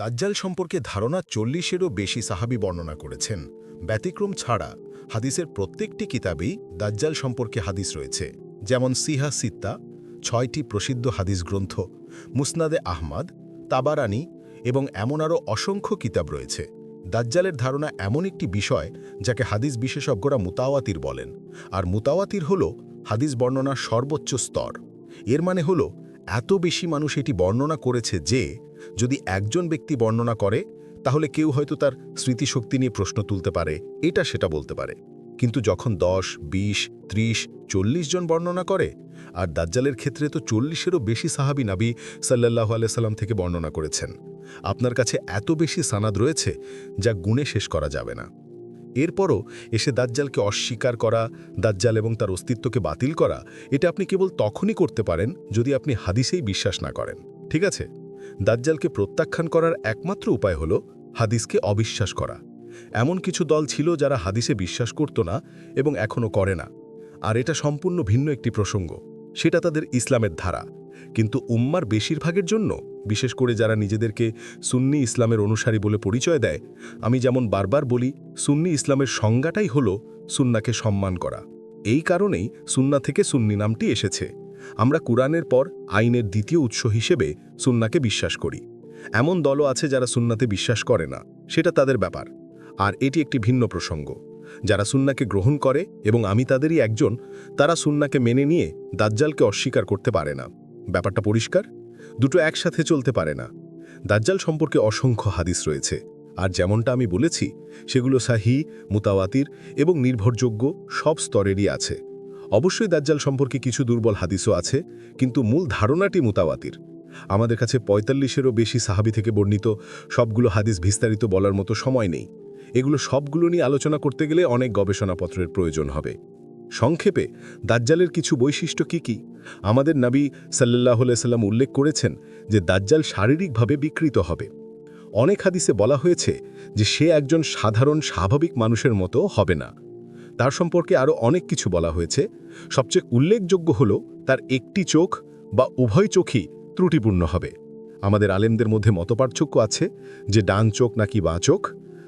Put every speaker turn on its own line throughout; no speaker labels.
দাজ্জাল সম্পর্কে ধারণা চল্লিশেরও বেশি সাহাবি বর্ণনা করেছেন। ব্যতিক্রম ছাড়া হাদিসের প্রত্যেকটি কিতাবেই দাজ্জাল সম্পর্কে হাদিস রয়েছে। যেমন সিহা সিত্তা, ছয়টি প্রসিদ্ধ হাদিস গ্রন্থ, মুসনাদে আহমাদ, তাবারানি এবং এমন আরও অসংখ্য কিতাব রয়েছে। দাজ্জালের ধারণা এমন একটি বিষয় যাকে হাদিস বিশেষজ্ঞরা মুতাওয়াতির বলেন, আর মুতাওয়াতির হল হাদিস বর্ণনার সর্বোচ্চ স্তর। এর মানে হল, এত বেশি মানুষ এটি বর্ণনা করেছে যে যদি একজন ব্যক্তি বর্ণনা করে, তাহলে কেউ হয়তো তার স্মৃতিশক্তি নিয়ে প্রশ্ন তুলতে পারে, এটা সেটা বলতে পারে। কিন্তু যখন দশ ২০ ত্রিশ, চল্লিশ জন বর্ণনা করে, আর দাজ্জালের ক্ষেত্রে তো চল্লিশেরও বেশি সাহাবি নাবি সাল্লাহ আলাইসাল্লাম থেকে বর্ণনা করেছেন। আপনার কাছে এত বেশি সানাদ রয়েছে যা গুণে শেষ করা যাবে না। এরপরও এসে দাজ্জালকে অস্বীকার করা, দাজ্জাল এবং তার অস্তিত্বকে বাতিল করা, এটা আপনি কেবল তখনই করতে পারেন যদি আপনি হাদিসেই বিশ্বাস না করেন। ঠিক আছে? দাজ্জালকে প্রত্যাখ্যান করার একমাত্র উপায় হল হাদিসকে অবিশ্বাস করা। এমন কিছু দল ছিল যারা হাদিসে বিশ্বাস করত না এবং এখনও করে না। আর এটা সম্পূর্ণ ভিন্ন একটি প্রসঙ্গ। সেটা তাদের ইসলামের ধারা। কিন্তু উম্মার বেশিরভাগের জন্য, বিশেষ করে যারা নিজেদেরকে সুন্নি ইসলামের অনুসারী বলে পরিচয় দেয়, আমি যেমন বারবার বলি, সুন্নি ইসলামের সংজ্ঞাটাই হল সুন্নাকে সম্মান করা। এই কারণেই সুন্না থেকে সুন্নি নামটি এসেছে। আমরা কুরআনের পর আইনের দ্বিতীয় উৎস হিসেবে সুন্নাকে বিশ্বাস করি। এমন দলও আছে যারা সুন্নাতে বিশ্বাস করে না, সেটা তাদের ব্যাপার। আর এটি একটি ভিন্ন প্রসঙ্গ। যারা সুন্নাকে গ্রহণ করে এবং আমি তাদেরই একজন, তারা সুন্নাকে মেনে নিয়ে দাজ্জালকে অস্বীকার করতে পারে না। ব্যাপারটা পরিষ্কার? দুটো একসাথে চলতে পারে না। দাজ্জাল সম্পর্কে অসংখ্য হাদিস রয়েছে। আর যেমনটা আমি বলেছি, সেগুলো সাহি, মুতাওয়াতির এবং নির্ভরযোগ্য সব স্তরেরই আছে। অবশ্যই দাজ্জাল সম্পর্কে কিছু দুর্বল হাদিসও আছে, কিন্তু মূল ধারণাটি মুতাওয়াতির। আমাদের কাছে পঁয়তাল্লিশেরও বেশি সাহাবি থেকে বর্ণিত সবগুলো হাদিস বিস্তারিত বলার মতো সময় নেই। এগুলো সবগুলো নিয়ে আলোচনা করতে গেলে অনেক গবেষণাপত্রের প্রয়োজন হবে। সংক্ষেপে, দাজ্জালের কিছু বৈশিষ্ট্য কি কি? আমাদের নবী সাল্লাহ সাল্লাম উল্লেখ করেছেন যে দাজ্জাল শারীরিকভাবে বিকৃত হবে। অনেক হাদিসে বলা হয়েছে যে সে একজন সাধারণ স্বাভাবিক মানুষের মতো হবে না। তার সম্পর্কে আরও অনেক কিছু বলা হয়েছে। সবচেয়ে উল্লেখযোগ্য হল, তার একটি চোখ বা উভয় চোখই ত্রুটিপূর্ণ হবে। আমাদের আলেমদের মধ্যে মতপার্থক্য আছে যে ডান চোখ নাকি বা চোখ,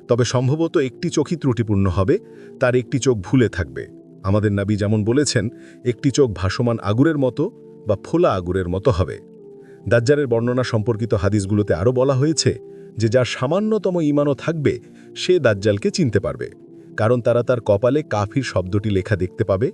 তবে সম্ভবত একটি চোখই ত্রুটিপূর্ণ হবে, তার একটি চোখ ভুলে থাকবে। আমাদের নাবি যেমন বলেছেন, একটি চোখ ভাসমান আগুরের মতো বা ফোলা আগুরের মতো হবে। দাজ্জালের বর্ণনা সম্পর্কিত হাদিসগুলোতে আরও বলা হয়েছে যে যার সামান্যতম ইমানও থাকবে, সে দাজ্জালকে চিনতে পারবে। কারণ তারা তার কপালে কাফির শব্দটি লেখা দেখতে পাবে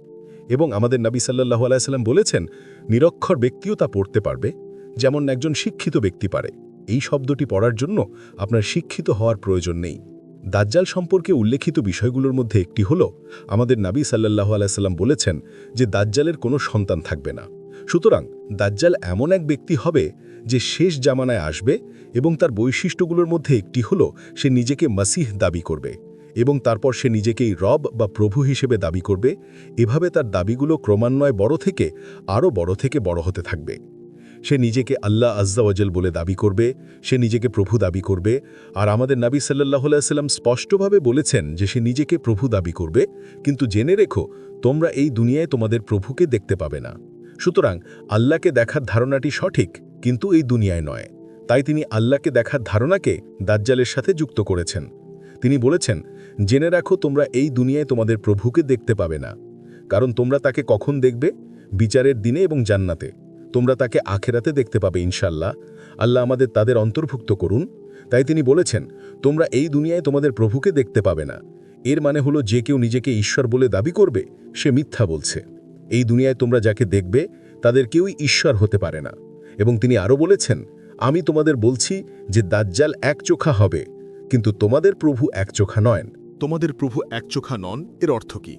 এবং আমাদের নবী সাল্লাহু আলাইসাল্লাম বলেছেন, নিরক্ষর ব্যক্তিও তা পড়তে পারবে, যেমন একজন শিক্ষিত ব্যক্তি পারে। এই শব্দটি পড়ার জন্য আপনার শিক্ষিত হওয়ার প্রয়োজন নেই। দাজ্জাল সম্পর্কে উল্লেখিত বিষয়গুলোর মধ্যে একটি হল, আমাদের নাবী সাল্লাহু আলাইসাল্লাম বলেছেন যে দাজ্জালের কোনো সন্তান থাকবে না। সুতরাং দাজ্জাল এমন এক ব্যক্তি হবে যে শেষ জামানায় আসবে এবং তার বৈশিষ্ট্যগুলোর মধ্যে একটি হল, সে নিজেকে মাসিহ দাবি করবে। এবং তারপর সে নিজেকেই রব বা প্রভু হিসেবে দাবি করবে, এভাবে তার দাবিগুলো ক্রমান্বয়ে বড় থেকে আরও বড় থেকে বড় হতে থাকবে। সে নিজেকে আল্লাহ আজ্জাওয়াজল বলে দাবি করবে, সে নিজেকে প্রভু দাবি করবে, আর আমাদের নাবী সাল্লাহ সাল্লাম স্পষ্টভাবে বলেছেন যে সে নিজেকে প্রভু দাবি করবে, কিন্তু জেনে রেখো, তোমরা এই দুনিয়ায় তোমাদের প্রভুকে দেখতে পাবে না। সুতরাং আল্লাহকে দেখার ধারণাটি সঠিক, কিন্তু এই দুনিয়ায় নয়। তাই তিনি আল্লাহকে দেখার ধারণাকে দাজ্জালের সাথে যুক্ত করেছেন। তিনি বলেছেন জেনে রাখো, তোমরা এই দুনিয়ায় তোমাদের প্রভুকে দেখতে পাবে না। কারণ তোমরা তাকে কখন দেখবে? বিচারের দিনে এবং জান্নাতে। তোমরা তাকে আখেরাতে দেখতে পাবে ইনশাল্লাহ আল্লাহ আমাদের তাদের অন্তর্ভুক্ত করুন। তাই তিনি বলেছেন, তোমরা এই দুনিয়ায় তোমাদের প্রভুকে দেখতে পাবে না। এর মানে হলো, যে কেউ নিজেকে ঈশ্বর বলে দাবি করবে, সে মিথ্যা বলছে। এই দুনিয়ায় তোমরা যাকে দেখবে, তাদের কেউই ঈশ্বর হতে পারে না। এবং তিনি আরও বলেছেন, আমি তোমাদের বলছি যে দাজ্জাল এক চোখা হবে, কিন্তু তোমাদের প্রভু এক চোখা নয়।
তোমাদের প্রভু একচোখা নন, এর অর্থ কি?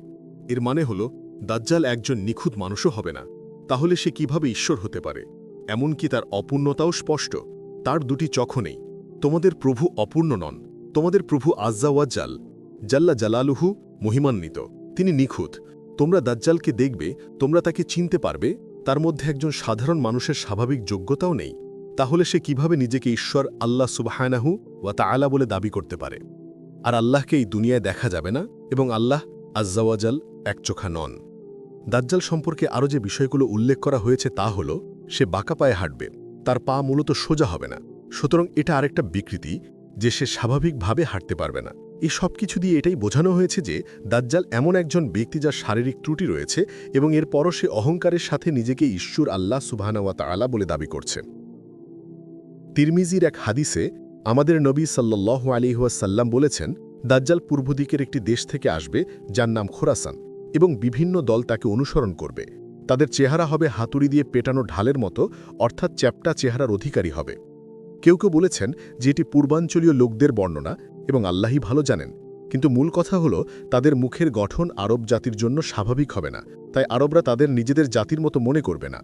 এর মানে হল, দাজ্জাল একজন নিখুঁত মানুষও হবে না। তাহলে সে কীভাবে ঈশ্বর হতে পারে? এমনকি তার অপূর্ণতাও স্পষ্ট। তার দুটি চক্ষু নেই। তোমাদের প্রভু অপূর্ণ নন। তোমাদের প্রভু আজ্জাওয়াজ্জাল, জাল্লা জালালুহু মহিমান্বিত। তিনি নিখুঁত। তোমরা দাজ্জালকে দেখবে, তোমরা তাকে চিনতে পারবে, তার মধ্যে একজন সাধারণ মানুষের স্বাভাবিক যোগ্যতাও নেই। তাহলে সে কীভাবে নিজেকে ঈশ্বর আল্লাহ সুবাহানাহু ওয়া তাআলা বলে দাবি করতে পারে? আর আল্লাহকে এই দুনিয়ায় দেখা যাবে না এবং আল্লাহ আজ্জাওয়াজাল একচোখা নন। দাজ্জাল সম্পর্কে আরও যে বিষয়গুলো উল্লেখ করা হয়েছে তা হল, সে বাঁকা পায়ে হাঁটবে, তার পা মূলত সোজা হবে না। সুতরাং এটা আরেকটা বিকৃতি যে সে স্বাভাবিকভাবে হাঁটতে পারবে না। এই সব কিছু দিয়ে এটাই বোঝানো হয়েছে যে দাজ্জাল এমন একজন ব্যক্তি যার শারীরিক ত্রুটি রয়েছে এবং এর পরও সে অহংকারের সাথে নিজেকে ঈশ্বর আল্লাহ সুবাহানওয়া তাআলা বলে দাবি করছে। তিরমিজির এক হাদিসে আমাদের নবী সাল্লাহ আলিহাসাল্লাম বলেছেন, দাজ্জাল পূর্ব দিকের একটি দেশ থেকে আসবে যার নাম খোরাসান এবং বিভিন্ন দল তাকে অনুসরণ করবে। তাদের চেহারা হবে হাতুড়ি দিয়ে পেটানো ঢালের মতো, অর্থাৎ চ্যাপ্টা চেহারার অধিকারী হবে। কেউ কেউ বলেছেন যে এটি পূর্বাঞ্চলীয় লোকদের বর্ণনা এবং আল্লাহই ভালো জানেন। কিন্তু মূল কথা হলো, তাদের মুখের গঠন আরব জাতির জন্য স্বাভাবিক হবে না, তাই আরবরা তাদের নিজেদের জাতির মতো মনে করবে না।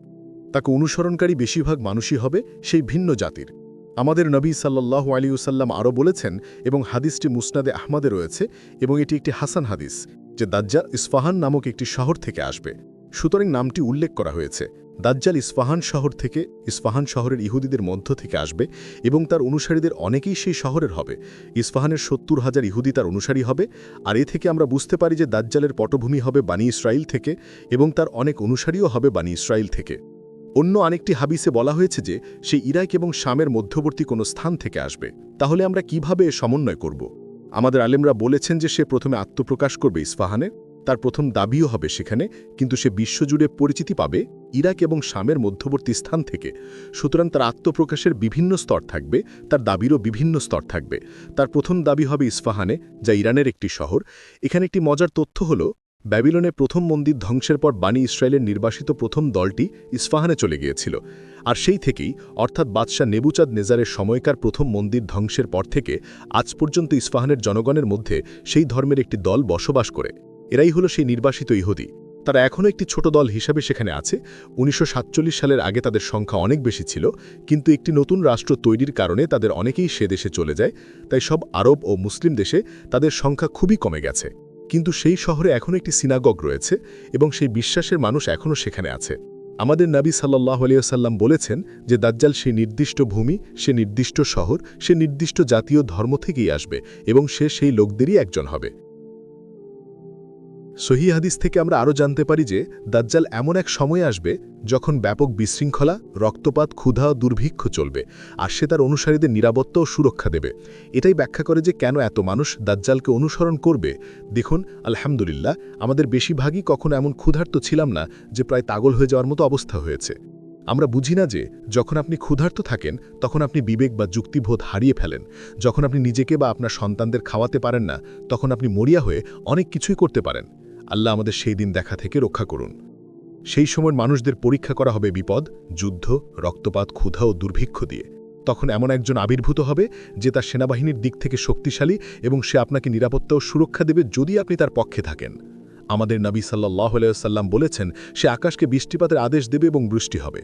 তাকে অনুসরণকারী বেশিরভাগ মানুষই হবে সেই ভিন্ন জাতির। আমাদের নবী সাল্লাহ আলিউসাল্লাম আরও বলেছেন এবং হাদিসটি মুসনাদে আহমদে রয়েছে এবং এটি একটি হাসান হাদিস, যে দাজ্জাল ইস্ফাহান নামক একটি শহর থেকে আসবে। সুতরাং নামটি উল্লেখ করা হয়েছে। দাজ্জাল ইস্ফাহান শহর থেকে ইস্ফাহান শহরের ইহুদিদের মধ্য থেকে আসবে এবং তার অনুসারীদের অনেকেই সেই শহরের হবে। ইস্ফাহানের সত্তর হাজার ইহুদি তার অনুসারী হবে, আর এ থেকে আমরা বুঝতে পারি যে দাজ্জালের পটভূমি হবে বানি ইসরায়েল থেকে এবং তার অনেক অনুসারীও হবে বানি ইসরায়েল থেকে। অন্য আরেকটি হাবিসে বলা হয়েছে যে, সে ইরাক এবং শামের মধ্যবর্তী কোনো স্থান থেকে আসবে। তাহলে আমরা কীভাবে সমন্বয় করব? আমাদের আলেমরা বলেছেন যে, সে প্রথমে আত্মপ্রকাশ করবে ইস্ফাহানে তার প্রথম দাবিও হবে সেখানে, কিন্তু সে বিশ্বজুড়ে পরিচিতি পাবে ইরাক এবং শামের মধ্যবর্তী স্থান থেকে। সুতরাং তার আত্মপ্রকাশের বিভিন্ন স্তর থাকবে, তার দাবিরও বিভিন্ন স্তর থাকবে। তার প্রথম দাবি হবে ইস্ফাহানে, যা ইরানের একটি শহর। এখানে একটি মজার তথ্য হল ব্যাবিলনে প্রথম মন্দির ধ্বংসের পর বাণী ইসরায়েলের নির্বাসিত প্রথম দলটি ইস্ফাহানে চলে গিয়েছিল। আর সেই থেকেই, অর্থাৎ বাদশাহ নেবুচাঁদ নেজারের সময়কার প্রথম মন্দির ধ্বংসের পর থেকে আজ পর্যন্ত ইস্ফাহানের জনগণের মধ্যে সেই ধর্মের একটি দল বসবাস করে। এরাই হলো সেই নির্বাসিত ইহুদি। তারা এখনও একটি ছোট দল হিসাবে সেখানে আছে। উনিশশো সাতচল্লিশ সালের আগে তাদের সংখ্যা অনেক বেশি ছিল, কিন্তু একটি নতুন রাষ্ট্র তৈরির কারণে তাদের অনেকেই সে দেশে চলে যায়। তাই সব আরব ও মুসলিম দেশে তাদের সংখ্যা খুবই কমে গেছে। কিন্তু সেই শহরে এখন একটি সিনাগগ রয়েছে এবং সেই বিশ্বাসের মানুষ এখনও সেখানে আছে। আমাদের নবী সাল্লাহ আলিয়াল্লাম বলেছেন যে দাজ্জাল সেই নির্দিষ্ট ভূমি, সে নির্দিষ্ট শহর, সে নির্দিষ্ট জাতীয় ধর্ম থেকেই আসবে এবং সে সেই লোকদেরই একজন হবে। সহি হাদিস থেকে আমরা আরও জানতে পারি যে দাজ্জাল এমন এক সময় আসবে যখন ব্যাপক বিশৃঙ্খলা, রক্তপাত, ক্ষুধা দুর্ভিক্ষ চলবে আর সে তার অনুসারীদের নিরাপত্তা ও সুরক্ষা দেবে। এটাই ব্যাখ্যা করে যে কেন এত মানুষ দাজ্জালকে অনুসরণ করবে। দেখুন, আলহামদুলিল্লাহ, আমাদের বেশিরভাগই কখনো এমন ক্ষুধার্ত ছিলাম না যে প্রায় তাগল হয়ে যাওয়ার মতো অবস্থা হয়েছে। আমরা বুঝি না যে যখন আপনি ক্ষুধার্ত থাকেন, তখন আপনি বিবেক বা যুক্তিবোধ হারিয়ে ফেলেন। যখন আপনি নিজেকে বা আপনার সন্তানদের খাওয়াতে পারেন না, তখন আপনি মরিয়া হয়ে অনেক কিছুই করতে পারেন। আল্লাহ আমাদের সেই দিন দেখা থেকে রক্ষা করুন। সেই সময় মানুষদের পরীক্ষা করা হবে বিপদ, যুদ্ধ, রক্তপাত, ক্ষুধা ও দুর্ভিক্ষ দিয়ে। তখন এমন একজন আবির্ভূত হবে যে তার সেনাবাহিনীর দিক থেকে শক্তিশালী এবং সে আপনাকে নিরাপত্তা ও সুরক্ষা দেবে যদি আপনি তার পক্ষে থাকেন। আমাদের নবী সাল্লাহ সাল্লাম বলেছেন, সে আকাশকে বৃষ্টিপাতের আদেশ দেবে এবং বৃষ্টি হবে।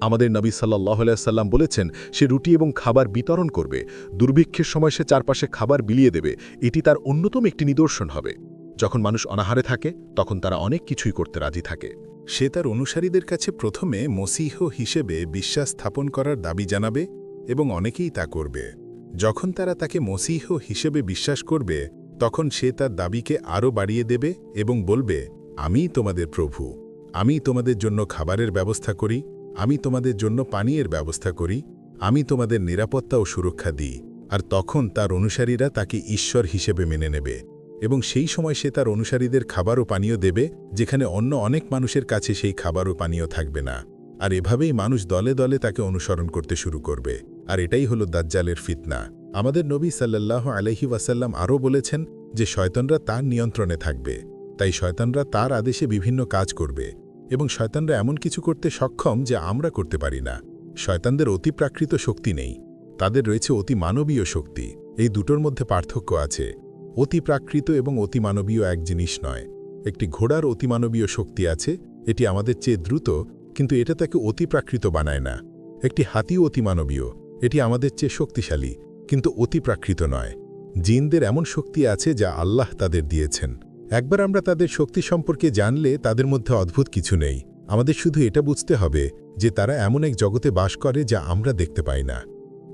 আমাদের নবী সাল্লাহ সাল্লাম বলেছেন, সে রুটি এবং খাবার বিতরণ করবে। দুর্ভিক্ষের সময় সে চারপাশে খাবার বিলিয়ে দেবে। এটি তার অন্যতম একটি নিদর্শন হবে। যখন মানুষ অনাহারে থাকে, তখন তারা অনেক কিছুই করতে রাজি থাকে।
সে তার অনুসারীদের কাছে প্রথমে মসিহ হিসেবে বিশ্বাস স্থাপন করার দাবি জানাবে এবং অনেকেই তা করবে। যখন তারা তাকে মসিহ হিসেবে বিশ্বাস করবে, তখন সে তার দাবিকে আরও বাড়িয়ে দেবে এবং বলবে, আমি তোমাদের প্রভু। আমি তোমাদের জন্য খাবারের ব্যবস্থা করি। আমি তোমাদের জন্য পানীয়ের ব্যবস্থা করি। আমি তোমাদের নিরাপত্তা ও সুরক্ষা দিই। আর তখন তার অনুসারীরা তাকে ঈশ্বর হিসেবে মেনে নেবে। এবং সেই সময় সে তার অনুসারীদের খাবার ও পানীয় দেবে, যেখানে অন্য অনেক মানুষের কাছে সেই খাবার ও পানীয় থাকবে না। আর এভাবেই মানুষ দলে দলে তাকে অনুসরণ করতে শুরু করবে। আর এটাই হলো দাজ্জালের ফিতনা। আমাদের নবী সাল্লাল্লাহু আলহি ওয়াসাল্লাম আরও বলেছেন যে, শয়তানরা তার নিয়ন্ত্রণে থাকবে। তাই শয়তানরা তার আদেশে বিভিন্ন কাজ করবে। এবং শয়তানরা এমন কিছু করতে সক্ষম যে, আমরা করতে পারি না। শয়তানদের অতিপ্রাকৃত শক্তি নেই। তাদের রয়েছে অতি মানবীয় শক্তি। এই দুটোর মধ্যে পার্থক্য আছে। অতিপ্রাকৃত এবং অতিমানবীয় এক জিনিস নয়। একটি ঘোড়ার অতিমানবীয় শক্তি আছে, এটি আমাদের চেয়ে দ্রুত, কিন্তু এটা তাকে অতিপ্রাকৃত বানায় না। একটি হাতিও অতিমানবীয়, এটি আমাদের চেয়ে শক্তিশালী, কিন্তু অতিপ্রাকৃত নয়। জিনদের এমন শক্তি আছে যা আল্লাহ তাদের দিয়েছেন। একবার আমরা তাদের শক্তি সম্পর্কে জানলে তাদের মধ্যে অদ্ভুত কিছু নেই। আমাদের শুধু এটা বুঝতে হবে যে তারা এমন এক জগতে বাস করে যা আমরা দেখতে পাই না।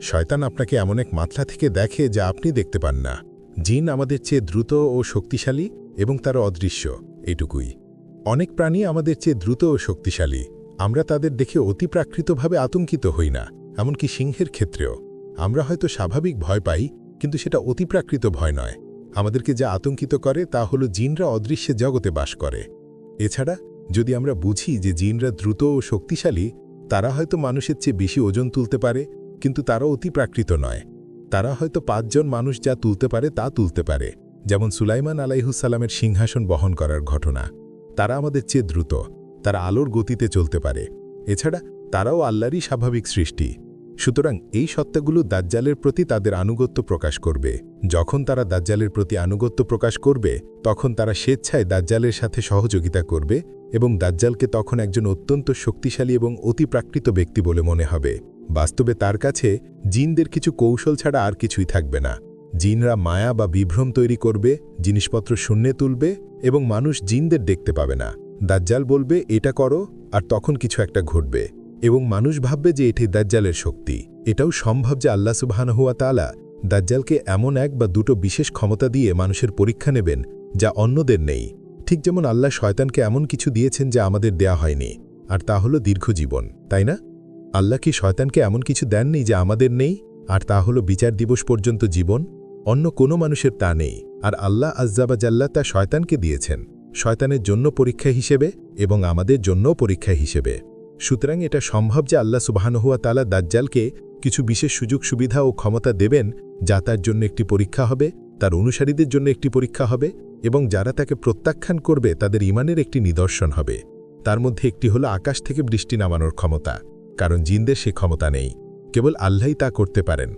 শয়তান আপনাকে এমন এক মাত্রা থেকে দেখে যা আপনি দেখতে পান না। জিন আমাদের চেয়ে দ্রুত ও শক্তিশালী এবং তারা অদৃশ্য, এটুকুই। অনেক প্রাণী আমাদের চেয়ে দ্রুত ও শক্তিশালী। আমরা তাদের দেখে অতিপ্রাকৃতভাবে আতঙ্কিত হই না, এমনকি সিংহের ক্ষেত্রেও। আমরা হয়তো স্বাভাবিক ভয় পাই, কিন্তু সেটা অতিপ্রাকৃত ভয় নয়। আমাদেরকে যা আতঙ্কিত করে তা হলো জিনরা অদৃশ্যে জগতে বাস করে। এছাড়া, যদি আমরা বুঝি যে জিনরা দ্রুত ও শক্তিশালী, তারা হয়তো মানুষের চেয়ে বেশি ওজন তুলতে পারে, কিন্তু তারা অতিপ্রাকৃত নয়। তারা হয়তো পাঁচজন মানুষ যা তুলতে পারে তা তুলতে পারে, যেমন সুলাইমান আলাইহুসালামের সিংহাসন বহন করার ঘটনা। তারা আমাদের চেয়ে দ্রুত, তারা আলোর গতিতে চলতে পারে। এছাড়া তারাও আল্লাহরই স্বাভাবিক সৃষ্টি। সুতরাং এই সত্তাগুলো দাজ্জালের প্রতি তাদের আনুগত্য প্রকাশ করবে। যখন তারা দাজ্জালের প্রতি আনুগত্য প্রকাশ করবে, তখন তারা স্বেচ্ছায় দাজ্জালের সাথে সহযোগিতা করবে এবং দাজ্জালকে তখন একজন অত্যন্ত শক্তিশালী এবং অতিপ্রাকৃত ব্যক্তি বলে মনে হবে। বাস্তবে তার কাছে জিনদের কিছু কৌশল ছাড়া আর কিছুই থাকবে না। জিনরা মায়া বা বিভ্রম তৈরি করবে, জিনিসপত্র শূন্যে তুলবে এবং মানুষ জিনদের দেখতে পাবে না। দাজ্জাল বলবে, এটা করো, আর তখন কিছু একটা ঘটবে এবং মানুষ ভাববে যে এটি দাজ্জালের শক্তি। এটাও সম্ভব যে আল্লাহ সুবাহানহুয়া তালা দাজ্জালকে এমন এক বা দুটো বিশেষ ক্ষমতা দিয়ে মানুষের পরীক্ষা নেবেন যা অন্যদের নেই। ঠিক যেমন আল্লাহ শয়তানকে এমন কিছু দিয়েছেন যা আমাদের দেয়া হয়নি, আর তা হলো দীর্ঘজীবন তাই না? আল্লাহ কি শয়তানকে এমন কিছু দেননি যে আমাদের নেই? আর তা হলো বিচার দিবস পর্যন্ত জীবন, অন্য কোনো মানুষের তা নেই। আর আল্লাহ আজ্জাবাজাল্লা তা শয়তানকে দিয়েছেন। শয়তানের জন্য পরীক্ষা হিসেবে এবং আমাদের জন্যও পরীক্ষা হিসেবে। সুতরাং এটা সম্ভব যে আল্লাহ সুবাহানহুয়া তালা দাজ্জালকে কিছু বিশেষ সুযোগ, সুবিধা ও ক্ষমতা দেবেন যা তার জন্য একটি পরীক্ষা হবে, তার অনুসারীদের জন্য একটি পরীক্ষা হবে এবং যারা তাকে প্রত্যাখ্যান করবে তাদের ইমানের একটি নিদর্শন হবে। তার মধ্যে একটি হলো আকাশ থেকে বৃষ্টি নামানোর ক্ষমতা। কারণ জিনদের সে ক্ষমতা নেই। কেবল আল্লাহই তা করতে পারেন।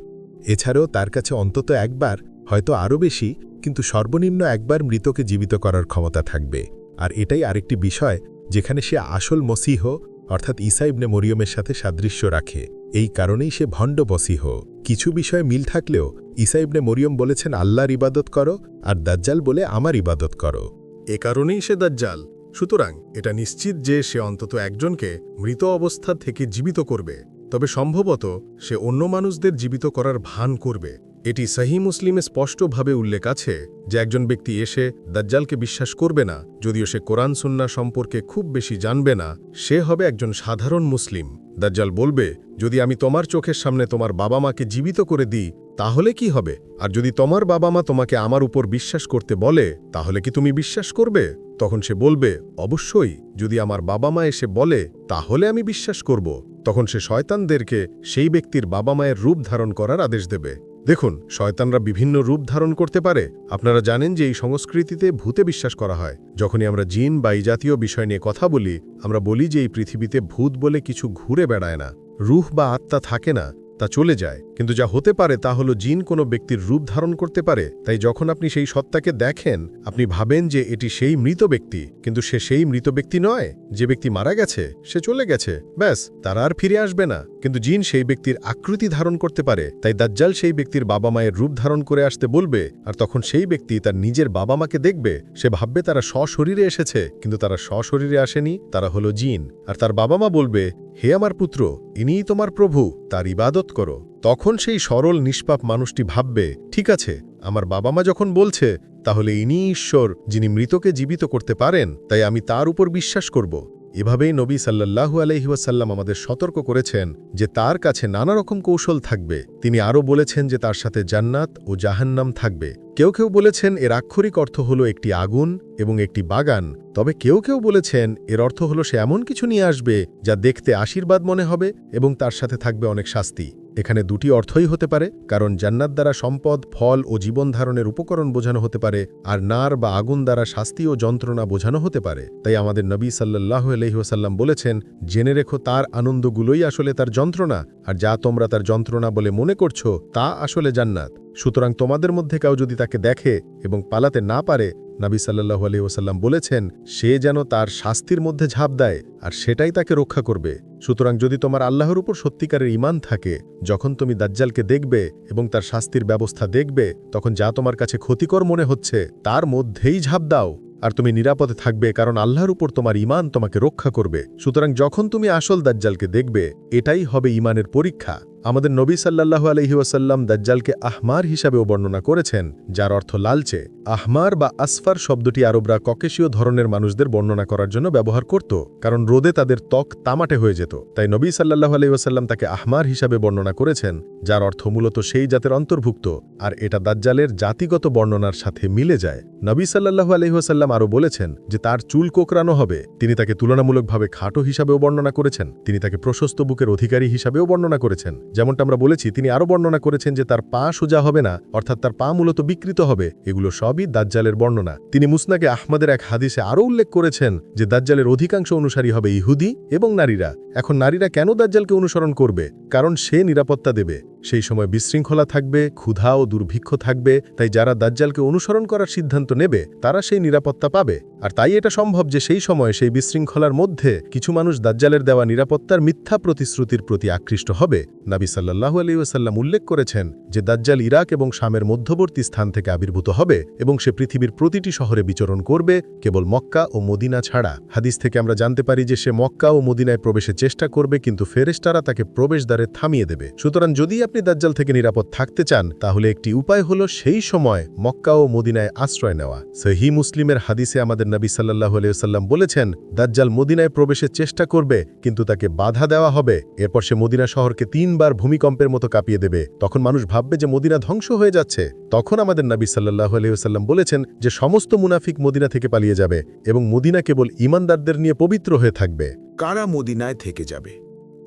এছাড়াও তার কাছে অন্তত একবার, হয়তো আরও বেশি, কিন্তু সর্বনিম্ন একবার মৃতকে জীবিত করার ক্ষমতা থাকবে। আর এটাই আরেকটি বিষয়, যেখানে সে আসল মসিহ, অর্থাৎ ঈসা ইবনে মরিয়মের সাথে সাদৃশ্য রাখে। এই কারণেই সে ভণ্ড বসিহ কিছু বিষয়ে মিল থাকলেও, ঈসা ইবনে মরিয়ম বলেছেন, আল্লাহর ইবাদত করো, আর দাজ্জাল বলে, আমার ইবাদত করো।
এ কারণেই সে দাজ্জাল। সুতরাং এটা নিশ্চিত যে সে অন্তত একজনকে মৃত অবস্থা থেকে জীবিত করবে, তবে সম্ভবত সে অন্য মানুষদের জীবিত করার ভান করবে। এটি সহি মুসলিমে স্পষ্টভাবে উল্লেখ আছে যে একজন ব্যক্তি এসে দাজ্জালকে বিশ্বাস করবে না, যদিও সে কোরআন সুন্না সম্পর্কে খুব বেশি জানবে না। সে হবে একজন সাধারণ মুসলিম। দাজ্জাল বলবে, যদি আমি তোমার চোখের সামনে তোমার বাবা মাকে জীবিত করে দিই, তাহলে কি হবে? আর যদি তোমার বাবা মা তোমাকে আমার উপর বিশ্বাস করতে বলে, তাহলে কি তুমি বিশ্বাস করবে? তখন সে বলবে, অবশ্যই। যদি আমার বাবা মা এসে বলে, তাহলে আমি বিশ্বাস করব। তখন সে শয়তানদেরকে সেই ব্যক্তির বাবা মায়ের রূপ ধারণ করার আদেশ দেবে। দেখুন, শয়তানরা বিভিন্ন রূপ ধারণ করতে পারে। আপনারা জানেন যে এই সংস্কৃতিতে ভূতে বিশ্বাস করা হয়। যখনই আমরা জিন বা এই জাতীয় বিষয় নিয়ে কথা বলি, আমরা বলি যে এই পৃথিবীতে ভূত বলে কিছু ঘুরে বেড়ায় না। রুহ বা আত্মা থাকে না, তা চলে যায়। কিন্তু যা হতে পারে তা হলো জিন কোনো ব্যক্তির রূপ ধারণ করতে পারে। তাই যখন আপনি সেই সত্তাকে দেখেন, আপনি ভাবেন যে এটি সেই মৃত ব্যক্তি, কিন্তু সে সেই মৃত ব্যক্তি নয়। যে ব্যক্তি মারা গেছে, সে চলে গেছে। ব্যাস, তারা আর ফিরে আসবে না। কিন্তু জিন সেই ব্যক্তির আকৃতি ধারণ করতে পারে। তাই দাজ্জাল সেই ব্যক্তির বাবা মায়ের রূপ ধারণ করে আসতে বলবে, আর তখন সেই ব্যক্তি তার নিজের বাবা মাকে দেখবে। সে ভাববে তারা সশরীরে এসেছে, কিন্তু তারা সশরীরে আসেনি, তারা হলো জিন। আর তার বাবা মা বলবে, হে আমার পুত্র, ইনিই তোমার প্রভু, তার ইবাদত করো। তখন সেই সরল, নিষ্পাপ মানুষটি ভাববে, ঠিক আছে, আমার বাবা মা যখন বলছে, তাহলে ইনি ঈশ্বর, যিনি মৃতকে জীবিত করতে পারেন, তাই আমি তার উপর বিশ্বাস করব। এভাবেই নবী সাল্লাল্লাহু আলহিহাসাল্লাম আমাদের সতর্ক করেছেন যে তার কাছে নানা রকম কৌশল থাকবে। তিনি আরও বলেছেন যে তার সাথে জান্নাত ও জাহান্নাম থাকবে। কেউ কেউ বলেছেন এর আক্ষরিক অর্থ হল একটি আগুন এবং একটি বাগান। তবে কেউ কেউ বলেছেন এর অর্থ হল সে এমন কিছু নিয়ে আসবে যা দেখতে আশীর্বাদ মনে হবে এবং তার সাথে থাকবে অনেক শাস্তি। এখানে দুটি অর্থই হতে পারে, কারণ জান্নাত দ্বারা সম্পদ, ফল ও জীবন ধারণের উপকরণ বোঝানো হতে পারে, আর নার বা আগুন দ্বারা শাস্তি ও যন্ত্রণা বোঝানো হতে পারে। তাই আমাদের নবী সাল্লাহ আলহিহাসাল্লাম বলেছেন, জেনে রেখো তার আনন্দগুলোই আসলে তার যন্ত্রণা, আর যা তোমরা তার যন্ত্রণা বলে মনে করছ, তা আসলে জান্নাত। সুতরাং তোমাদের মধ্যে কেউ যদি তাকে দেখে এবং পালাতে না পারে, নাবী সাল্লাহু আলি ওসাল্লাম বলেছেন, সে যেন তার শাস্তির মধ্যে ঝাঁপ দেয়, আর সেটাই তাকে রক্ষা করবে। সুতরাং যদি তোমার আল্লাহর উপর সত্যিকারের ইমান থাকে, যখন তুমি দাজ্জালকে দেখবে এবং তার শাস্তির ব্যবস্থা দেখবে, তখন যা তোমার কাছে ক্ষতিকর মনে হচ্ছে, তার মধ্যেই ঝাঁপ দাও। আর তুমি নিরাপদে থাকবে, কারণ আল্লাহর উপর তোমার ইমান তোমাকে রক্ষা করবে। সুতরাং যখন তুমি আসল দাজ্জালকে দেখবে, এটাই হবে ইমানের পরীক্ষা।
আমাদের নবী সাল্লাল্লাহু আলহি ওয়াসাল্লাম দাজ্জালকে আহমার হিসাবেও বর্ণনা করেছেন, যার অর্থ লালচে। আহমার বা আসফার শব্দটি আরবরা ককেশীয় ধরনের মানুষদের বর্ণনা করার জন্য ব্যবহার করত, কারণ রোদে তাদের ত্বক তামাটে হয়ে যেত। তাই নবী সাল্লাল্লাহু আলহি ওয়াসাল্লাম তাকে আহমার হিসাবে বর্ণনা করেছেন, যার অর্থ মূলত সেই জাতের অন্তর্ভুক্ত, আর এটা দাজ্জালের জাতিগত বর্ণনার সাথে মিলে যায়। নবী সাল্লাল্লাহু আলহি ওয়াসাল্লাম আরও বলেছেন যে তার চুল কোকরানো হবে। তিনি তাকে তুলনামূলকভাবে খাটো হিসাবেও বর্ণনা করেছেন। তিনি তাকে প্রশস্ত বুকের অধিকারী হিসাবেও বর্ণনা করেছেন। যেমনটা আমরা বলেছি, তিনি আরও বর্ণনা করেছেন যে তার পা সোজা হবে না, অর্থাৎ তার পা মূলত বিকৃত হবে। এগুলো সবই দাজ্জালের বর্ণনা। তিনি মুসনাকে আহমদের এক হাদিসে আরও উল্লেখ করেছেন যে দাজ্জালের অধিকাংশ অনুসারী হবে ইহুদি এবং নারীরা। এখন নারীরা কেন দাজ্জালকে অনুসরণ করবে? কারণ সে নিরাপত্তা দেবে। সেই সময় বিশৃঙ্খলা থাকবে, ক্ষুধা ও দুর্ভিক্ষ থাকবে, তাই যারা দাজ্জালকে অনুসরণ করার সিদ্ধান্ত নেবে, তারা সেই নিরাপত্তা পাবে। আর তাই এটা সম্ভব যে সেই সময় সেই বিশৃঙ্খলার মধ্যে কিছু মানুষ দাজ্জালের দেওয়া নিরাপত্তার মিথ্যা প্রতিশ্রুতির প্রতি আকৃষ্ট হবে। নাবি সাল্লাহু আলিউসাল্লাম উল্লেখ করেছেন যে দাজ্জাল ইরাক এবং শামের মধ্যবর্তী স্থান থেকে আবির্ভূত হবে এবং সে পৃথিবীর প্রতিটি শহরে বিচরণ করবে, কেবল মক্কা ও মদিনা ছাড়া। হাদিস থেকে আমরা জানতে পারি যে সে মক্কা ও মদিনায় প্রবেশের চেষ্টা করবে, কিন্তু ফেরেশতারা তাকে প্রবেশদ্বারে থামিয়ে দেবে। সুতরাং যদি আপনি দাজ্জাল থেকে নিরাপদ থাকতে চান, তাহলে একটি উপায় হল সেই সময় মক্কা ও মদিনায় আশ্রয় নেওয়া। সহি মুসলিমের হাদিসে আমাদের নবী সাল্লাহু আলিয়াল্লাম বলেছেন, দাজ্জাল মদিনায় প্রবেশের চেষ্টা করবে, কিন্তু তাকে বাধা দেওয়া হবে। এরপর সে মদিনা শহরকে তিনবার ভূমিকম্পের মতো কাঁপিয়ে দেবে। তখন মানুষ ভাববে যে মদিনা ধ্বংস হয়ে যাচ্ছে। তখন আমাদের নবী সাল্লাহু আলিয়াল্লাম বলেছেন যে সমস্ত মুনাফিক মদিনা থেকে পালিয়ে যাবে এবং মদিনা কেবল ইমানদারদের নিয়ে পবিত্র হয়ে থাকবে।
কারা মদিনায় থেকে যাবে?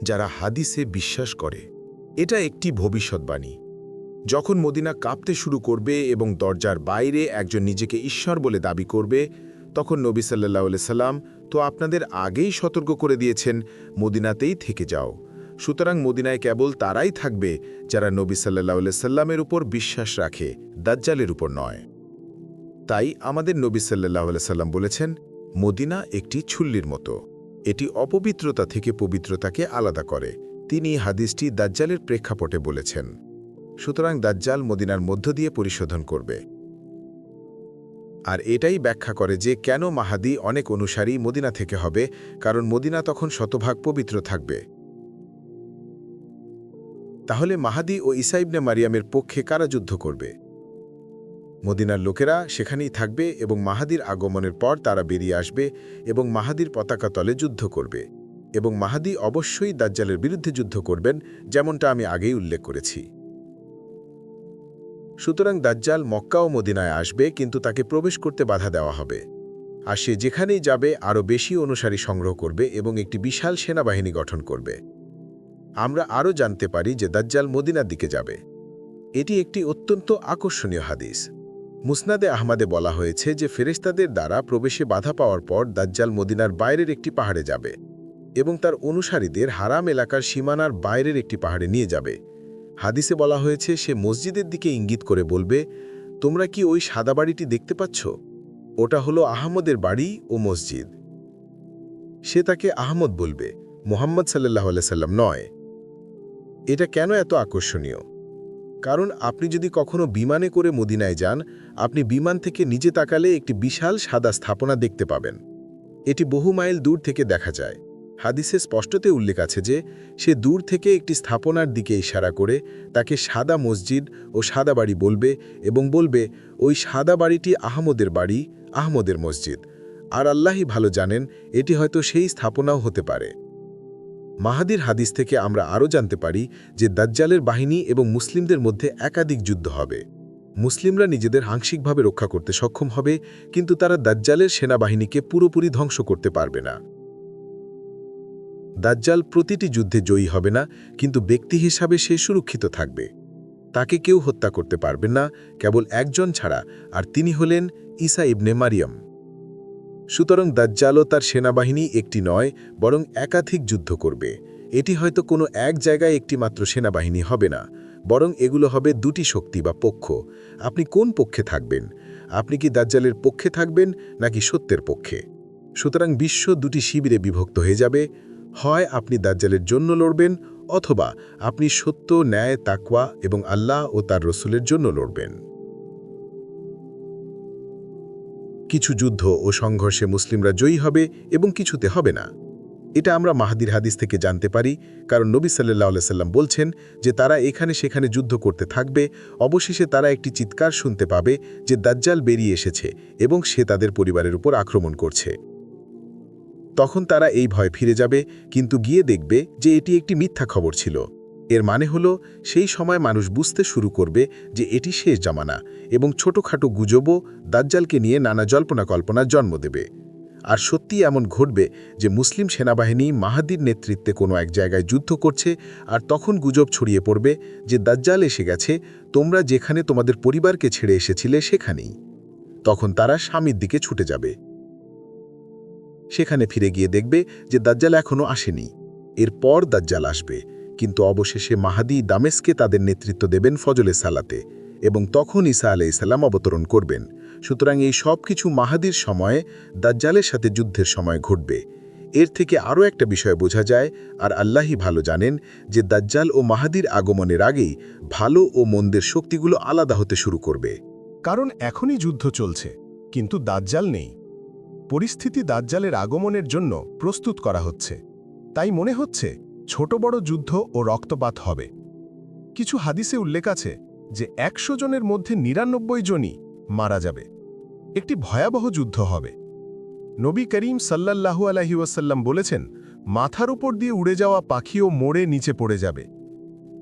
যারা হাদিসে বিশ্বাস করে এটা একটি ভবিষ্যৎবাণী। যখন মদিনা কাঁপতে শুরু করবে এবং দরজার বাইরে একজন নিজেকে ঈশ্বর বলে দাবি করবে, তখন নবী সাল্লাহ সাল্লাম তো আপনাদের আগেই সতর্ক করে দিয়েছেন, মদিনাতেই থেকে যাও। সুতরাং মদিনায় কেবল তারাই থাকবে যারা নবী সাল্লাহ সাল্লামের উপর বিশ্বাস রাখে, দাজ্জালের উপর নয়। তাই আমাদের নবী সাল্লাহ সাল্লাম বলেছেন, মদিনা একটি ছুল্লির মতো। এটি অপবিত্রতা থেকে পবিত্রতাকে আলাদা করে। তিনি হাদিসটি দাজ্জালের প্রেক্ষাপটে বলেছেন। সুতরাং দাজ্জাল মদিনার মধ্য দিয়ে পরিশোধন করবে। আর এটাই ব্যাখ্যা করে যে কেন মাহাদি অনেক অনুসারী মদিনা থেকে হবে, কারণ মদিনা তখন শতভাগ পবিত্র থাকবে। তাহলে মাহাদি ও ইসাইবনে মারিয়ামের পক্ষে কারা যুদ্ধ করবে? মদিনার লোকেরা সেখানেই থাকবে এবং মাহাদির আগমনের পর তারা বেরিয়ে আসবে এবং মাহাদির পতাকা তলে যুদ্ধ করবে। এবং মাহাদি অবশ্যই দাজ্জালের বিরুদ্ধে যুদ্ধ করবেন, যেমনটা আমি আগেই উল্লেখ করেছি। সুতরাং দাজ্জাল মক্কা ও মদিনায় আসবে, কিন্তু তাকে প্রবেশ করতে বাধা দেওয়া হবে। আর সে যেখানেই যাবে, আরও বেশি অনুসারী সংগ্রহ করবে এবং একটি বিশাল সেনাবাহিনী গঠন করবে। আমরা আরও জানতে পারি যে দাজ্জাল মদিনার দিকে যাবে। এটি একটি অত্যন্ত আকর্ষণীয় হাদিস। মুসনাদে আহমাদে বলা হয়েছে যে ফেরেস্তাদের দ্বারা প্রবেশে বাধা পাওয়ার পর দাজ্জাল মদিনার বাইরের একটি পাহাড়ে যাবে। এবং তার অনুসারীদের হারাম এলাকার সীমানার বাইরের একটি পাহাড়ে নিয়ে যাবে। হাদিসে বলা হয়েছে, সে মসজিদের দিকে ইঙ্গিত করে বলবে, তোমরা কি ওই সাদা বাড়িটি দেখতে পাচ্ছ? ওটা হলো আহমদের বাড়ি ও মসজিদ। সে তাকে আহমদ বলবে, মোহাম্মদ সাল্লাহ সাল্লাম নয়। এটা কেন এত আকর্ষণীয়? কারণ আপনি যদি কখনো বিমানে করে মদিনায় যান, আপনি বিমান থেকে নিচে তাকালে একটি বিশাল সাদা স্থাপনা দেখতে পাবেন। এটি বহু মাইল দূর থেকে দেখা যায়। হাদিসে স্পষ্টতে উল্লেখ আছে যে, সে দূর থেকে একটি স্থাপনার দিকে ইশারা করে তাকে সাদা মসজিদ ও সাদা বাড়ি বলবে এবং বলবে, ওই সাদা বাড়িটি আহমদের বাড়ি, আহমদের মসজিদ। আর আল্লাহই ভালো জানেন, এটি হয়তো সেই স্থাপনাও হতে পারে। মাহাদির হাদিস থেকে আমরা আরও জানতে পারি যে দাজ্জালের বাহিনী এবং মুসলিমদের মধ্যে একাধিক যুদ্ধ হবে। মুসলিমরা নিজেদের আংশিকভাবে রক্ষা করতে সক্ষম হবে, কিন্তু তারা দাজ্জালের সেনাবাহিনীকে পুরোপুরি ধ্বংস করতে পারবে না। দাজ্জাল প্রতিটি যুদ্ধে জয়ী হবে না, কিন্তু ব্যক্তি হিসাবে সে সুরক্ষিত থাকবে। তাকে কেউ হত্যা করতে পারবে না, কেবল একজন ছাড়া, আর তিনি হলেন ঈসা ইবনে মারিয়াম। সুতরাং দাজ্জালও তার সেনাবাহিনী একটি নয়, বরং একাধিক যুদ্ধ করবে। এটি হয়তো কোনো এক জায়গায় একটি মাত্র সেনাবাহিনী হবে না, বরং এগুলো হবে দুটি শক্তি বা পক্ষ। আপনি কোন পক্ষে থাকবেন? আপনি কি দাজ্জালের পক্ষে থাকবেন, নাকি সত্যের পক্ষে? সুতরাং বিশ্ব দুটি শিবিরে বিভক্ত হয়ে যাবে হয় আপনি দাজ্জালের জন্য লড়বেন অথবা আপনি সত্য, ন্যায়, তাকওয়া এবং আল্লাহ ও তার রসুলের জন্য লড়বেন। কিছু যুদ্ধ ও সংঘর্ষে মুসলিমরা জয়ী হবে এবং কিছুতে হবে না। এটা আমরা মাহাদির হাদিস থেকে জানতে পারি, কারণ নবী সাল্লাহ সাল্লাম বলছেন যে তারা এখানে সেখানে যুদ্ধ করতে থাকবে, অবশেষে তারা একটি চিৎকার শুনতে পাবে যে দাজ্জাল বেরিয়ে এসেছে এবং সে তাদের পরিবারের উপর আক্রমণ করছে। তখন তারা এই ভয় ফিরে যাবে, কিন্তু গিয়ে দেখবে যে এটি একটি মিথ্যা খবর ছিল। এর মানে হলো, সেই সময় মানুষ বুঝতে শুরু করবে যে এটি শেষ জামানা এবং ছোটখাটো গুজবও দাজ্জালকে নিয়ে নানা জল্পনা কল্পনার জন্ম দেবে। আর সত্যি এমন ঘটবে যে মুসলিম সেনাবাহিনী মাহাদির নেতৃত্বে কোনো এক জায়গায় যুদ্ধ করছে আর তখন গুজব ছড়িয়ে পড়বে যে দাজ্জাল এসে গেছে, তোমরা যেখানে তোমাদের পরিবারকে ছেড়ে এসেছিলে সেখানেই। তখন তারা স্বামীর দিকে ছুটে যাবে। সেখানে ফিরে গিয়ে দেখবে যে দাজ্জাল এখনও আসেনি। এরপর দাজ্জাল আসবে, কিন্তু অবশেষে মাহাদি দামেস্কে তাদের নেতৃত্ব দেবেন ফজলে সালাতে এবং তখন ঈসা আলাইসাল্লাম অবতরণ করবেন। সুতরাং এই সব কিছু মাহাদির সময়ে, দাজ্জালের সাথে যুদ্ধের সময় ঘটবে। এর থেকে আরও একটা বিষয় বোঝা যায়, আর আল্লাহই ভালো জানেন যে দাজ্জাল ও মাহাদির আগমনের আগেই ভালো ও মন্দের শক্তিগুলো আলাদা হতে শুরু করবে।
কারণ এখনই যুদ্ধ চলছে, কিন্তু দাজ্জাল নেই। পরিস্থিতি দাজ্জালের আগমনের জন্য প্রস্তুত করা হচ্ছে। তাই মনে হচ্ছে ছোট বড় যুদ্ধ ও রক্তপাত হবে। কিছু হাদিসে উল্লেখ আছে যে একশো জনের মধ্যে নিরানব্বই জনই মারা যাবে। একটি ভয়াবহ যুদ্ধ হবে। নবী করিম সাল্লাল্লাহু আলহি ওয়াসাল্লাম বলেছেন, মাথার উপর দিয়ে উড়ে যাওয়া পাখিও মোড়ে নিচে পড়ে যাবে।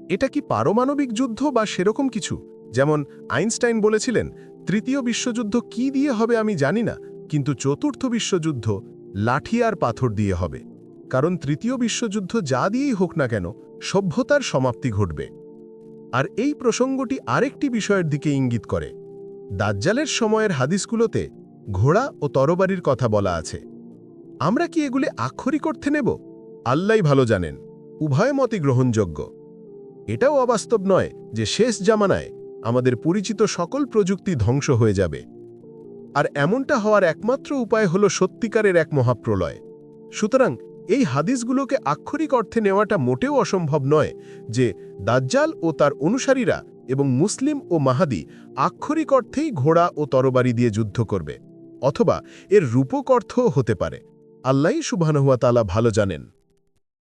এটা কি পারমাণবিক যুদ্ধ বা সেরকম কিছু? যেমন আইনস্টাইন বলেছিলেন, তৃতীয় বিশ্বযুদ্ধ কি দিয়ে হবে আমি জানি না কিন্তু চতুর্থ বিশ্বযুদ্ধ লাঠি আর পাথর দিয়ে হবে। কারণ তৃতীয় বিশ্বযুদ্ধ যা দিয়েই হোক না কেন, সভ্যতার সমাপ্তি ঘটবে। আর এই প্রসঙ্গটি আরেকটি বিষয়ের দিকে ইঙ্গিত করে। দাজ্জালের সময়ের হাদিসগুলোতে ঘোড়া ও তরবারির কথা বলা আছে। আমরা কি এগুলি আক্ষরিক অর্থে নেব? আল্লাই ভালো জানেন, উভয় মতই গ্রহণযোগ্য। এটাও অবাস্তব নয় যে শেষ জামানায় আমাদের পরিচিত সকল প্রযুক্তি ধ্বংস হয়ে যাবে। আর এমনটা হওয়ার একমাত্র উপায় হল সত্যিকারের এক মহাপ্রলয়। সুতরাং এই হাদিসগুলোকে আক্ষরিক অর্থে নেওয়াটা মোটেও অসম্ভব নয় যে দাজ্জাল ও তার অনুসারীরা এবং মুসলিম ও মাহাদি আক্ষরিক অর্থেই ঘোড়া ও তরবারি দিয়ে যুদ্ধ করবে, অথবা এর রূপক অর্থও হতে পারে। আল্লাহ সুবহানহুয়া তালা ভালো জানেন।